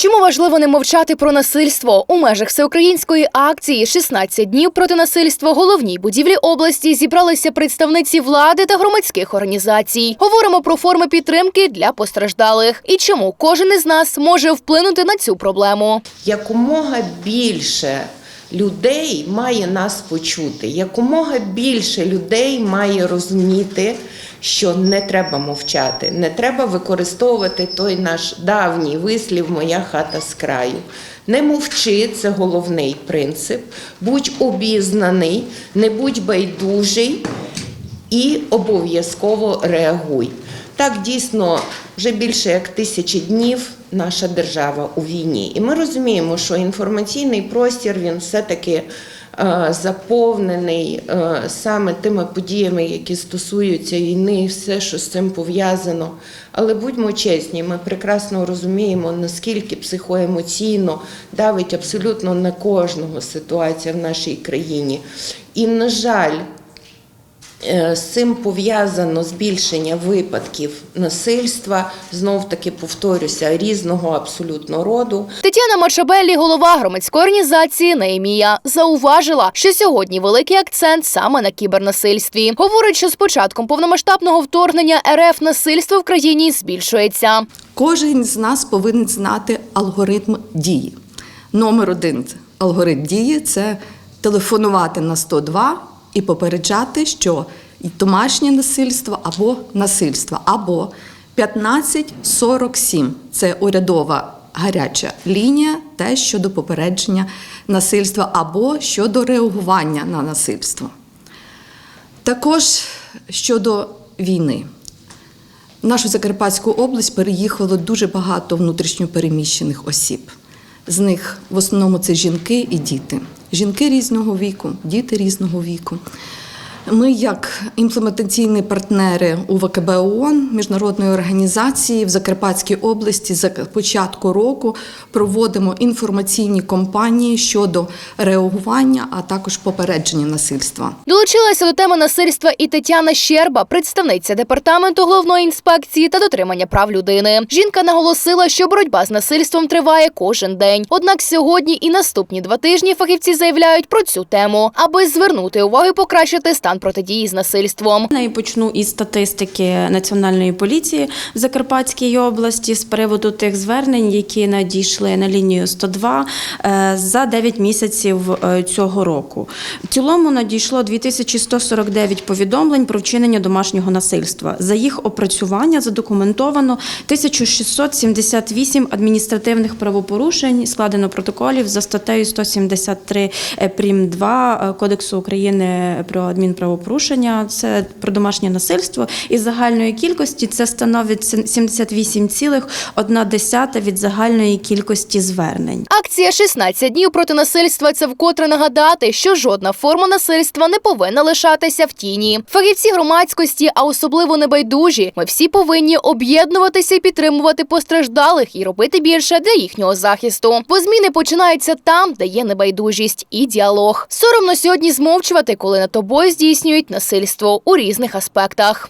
Чому важливо не мовчати про насильство у межах всеукраїнської акції «16 днів проти насильства головній будівлі області зібралися представниці влади та громадських організацій. Говоримо про форми підтримки для постраждалих і чому кожен із нас може вплинути на цю проблему. якомога більше людей має нас почути, якомога більше людей має розуміти, що не треба мовчати, не треба використовувати той наш давній вислів Моя хата з краю. Не мовчи, це головний принцип. Будь обізнаний, не будь байдужий і обов'язково реагуй. Так дійсно вже більше як тисячі днів наша держава у війні. І ми розуміємо, що інформаційний простір він все-таки е, заповнений е, саме тими подіями, які стосуються війни, і все, що з цим пов'язано. Але будьмо чесні, ми прекрасно розуміємо, наскільки психоемоційно давить абсолютно на кожного ситуація в нашій країні. І, на жаль, З цим пов'язано збільшення випадків насильства, знов таки повторюся, різного абсолютно роду. Тетяна Мачабеллі, голова громадської організації Неємія, зауважила, що сьогодні великий акцент саме на кібернасильстві. Говорить, що з початком повномасштабного вторгнення РФ насильство в країні збільшується. Кожен з нас повинен знати алгоритм дії. Номер один алгоритм дії це телефонувати на 102 і попереджати, що домашнє насильство або насильство, або 1547 це урядова гаряча лінія, те щодо попередження насильства або щодо реагування на насильство. Також щодо війни. В нашу Закарпатську область переїхало дуже багато внутрішньопереміщених осіб. З них в основному це жінки і діти. Жінки різного віку, діти різного віку. Ми, як імплементаційні партнери УВКБ ООН, міжнародної організації в Закарпатській області з початку року проводимо інформаційні кампанії щодо реагування, а також попередження насильства. Долучилася до теми насильства і Тетяна Щерба, представниця департаменту головної інспекції та дотримання прав людини. Жінка наголосила, що боротьба з насильством триває кожен день. Однак сьогодні і наступні два тижні фахівці заявляють про цю тему, аби звернути увагу і покращити стан протидії з насильством. Я почну із статистики Національної поліції в Закарпатській області з приводу тих звернень, які надійшли на лінію 102 е, за 9 місяців е, цього року. В цілому надійшло 2149 повідомлень про вчинення домашнього насильства. За їх опрацювання задокументовано 1678 адміністративних правопорушень, складено протоколів за статтею 173 прим 2 Кодексу України про адмінправопорушення. Це про домашнє насильство. Із загальної кількості це становить 78,1 від загальної кількості звернень. Акція «16 днів проти насильства це вкотре нагадати, що жодна форма насильства не повинна лишатися в тіні. Фахівці громадськості, а особливо небайдужі, ми всі повинні об'єднуватися і підтримувати постраждалих і робити більше для їхнього захисту. Бо зміни починаються там, де є небайдужість і діалог. Соромно сьогодні змовчувати, коли над тобою здійснюють насильство у різних аспектах.